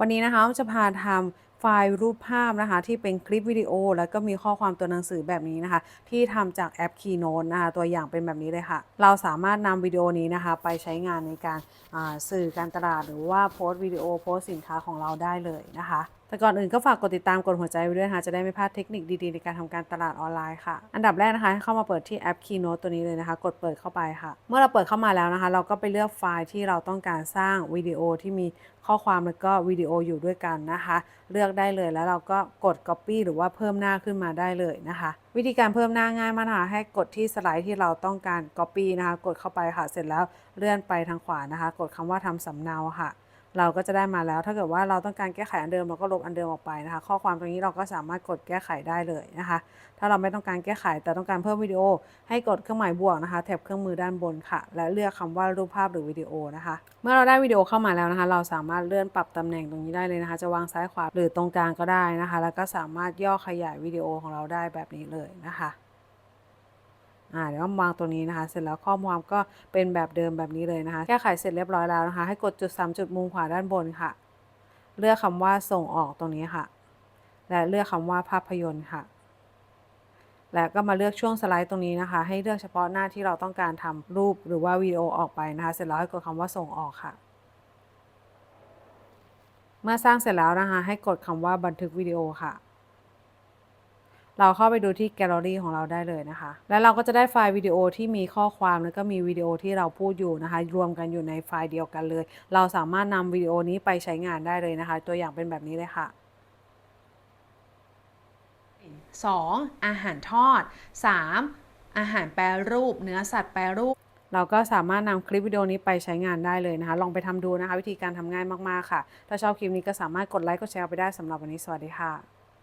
วันนี้นะคะจะพาทำไฟล์รูปภาพนะคะที่เป็นคลิปวิดีโอ แล้วก็มีข้อความตัวหนังสือแบบนี้นะคะ ที่ทำจากแอป Keynote นะคะตัวอย่างเป็นแบบนี้เลยค่ะ เราสามารถนำวิดีโอนี้นะคะ ไปใช้งานในการาสื่อการตลาด หรือว่าโพสต์วิดีโอโพสต์สินค้าของเราได้เลยนะคะแต่ก่อนอื่นก็ฝากกดติดตามกดหัวใจไว้ด้วยนะคะจะได้ไม่พลาดเทคนิคดีๆ ในการทำการตลาดออนไลน์ค่ะ อันดับแรกนะคะเข้ามาเปิดที่แอป Keynote ตัวนี้เลยนะคะ กดเปิดเข้าไปค่ะ เมื่อเราเปิดเข้ามาแล้วนะคะ เราก็ไปเลือกไฟล์ที่เราต้องการสร้างวิดีโอที่มีข้อความแล้วก็วิดีโออยู่ด้วยกันนะคะ เลือกได้เลย แล้วเราก็กด Copy หรือว่าเพิ่มหน้าขึ้นมาได้เลยนะคะ วิธีการเพิ่มหน้าง่ายมากนะคะให้กดที่สไลด์ที่เราต้องการ Copy นะคะ กดเข้าไปค่ะ เสร็จแล้วเลื่อนไปทางขวานะคะ กดคำว่าทำสำเนาค่ะ เราก็จะได้มาแล้ว ถ้าเกิดว่าเราต้องการแก้ไขอันเดิมเราก็ลบอันเดิมออกไปนะคะ ข้อความตรงนี้เราก็สามารถกดแก้ไขได้เลยนะคะ ถ้าเราไม่ต้องการแก้ไขแต่ต้องการเพิ่มวิดีโอ ให้กดเครื่องหมายบวกนะคะแถบเครื่องมือด้านบนค่ะ และเลือกคำว่ารูปภาพหรือวิดีโอนะคะ เมื่อเราได้วิดีโอเข้ามาแล้วนะคะ เราสามารถเลื่อนปรับตำแหน่งตรงนี้ได้เลยนะคะ จะวางซ้ายขวาหรือตรงกลางก็ได้นะคะ แล้วก็สามารถย่อขยายวิดีโอของเราได้แบบนี้เลยนะคะ อ่าเดี๋ยววางตัวนี้นะคะ เสร็จแล้วข้อความก็เป็นแบบเดิมแบบนี้เลยนะคะ แก้ไขเสร็จเรียบร้อยแล้วนะคะ ให้กดจุด 3 จุดมุมขวาด้านบนค่ะ เลือกคำว่าส่งออกตรงนี้ค่ะ และเลือกคำว่าภาพยนตร์ค่ะ และก็มาเลือกช่วงสไลด์ตรงนี้นะคะ ให้เลือกเฉพาะหน้าที่เราต้องการทำรูปหรือว่าวิดีโอออกไปนะคะ เสร็จแล้วให้กดคำว่าส่งออกค่ะ เมื่อสร้างเสร็จแล้วนะคะ ให้กดคำว่าบันทึกวิดีโอค่ะ เราเข้าไปดูที่แกลเลอรี่ของเราได้เลยนะคะ แล้วเราก็จะได้ไฟล์วิดีโอที่มีข้อความแล้วก็มีวิดีโอที่เราพูดอยู่นะคะ รวมกันอยู่ในไฟล์เดียวกันเลย เราสามารถนำวิดีโอนี้ไปใช้งานได้เลยนะคะ ตัวอย่างเป็นแบบนี้เลยค่ะ 2. อาหารทอด 3. อาหารแปรรูป เนื้อสัตว์แปรรูป เราก็สามารถนำคลิปวิดีโอนี้ไปใช้งานได้เลยนะคะ ลองไปทำดูนะคะ วิธีการทำง่ายมาก ๆ ค่ะ ถ้าชอบคลิปนี้ก็สามารถกดไลค์กดแชร์ไปได้สำหรับวันนี้สวัสดีค่ะ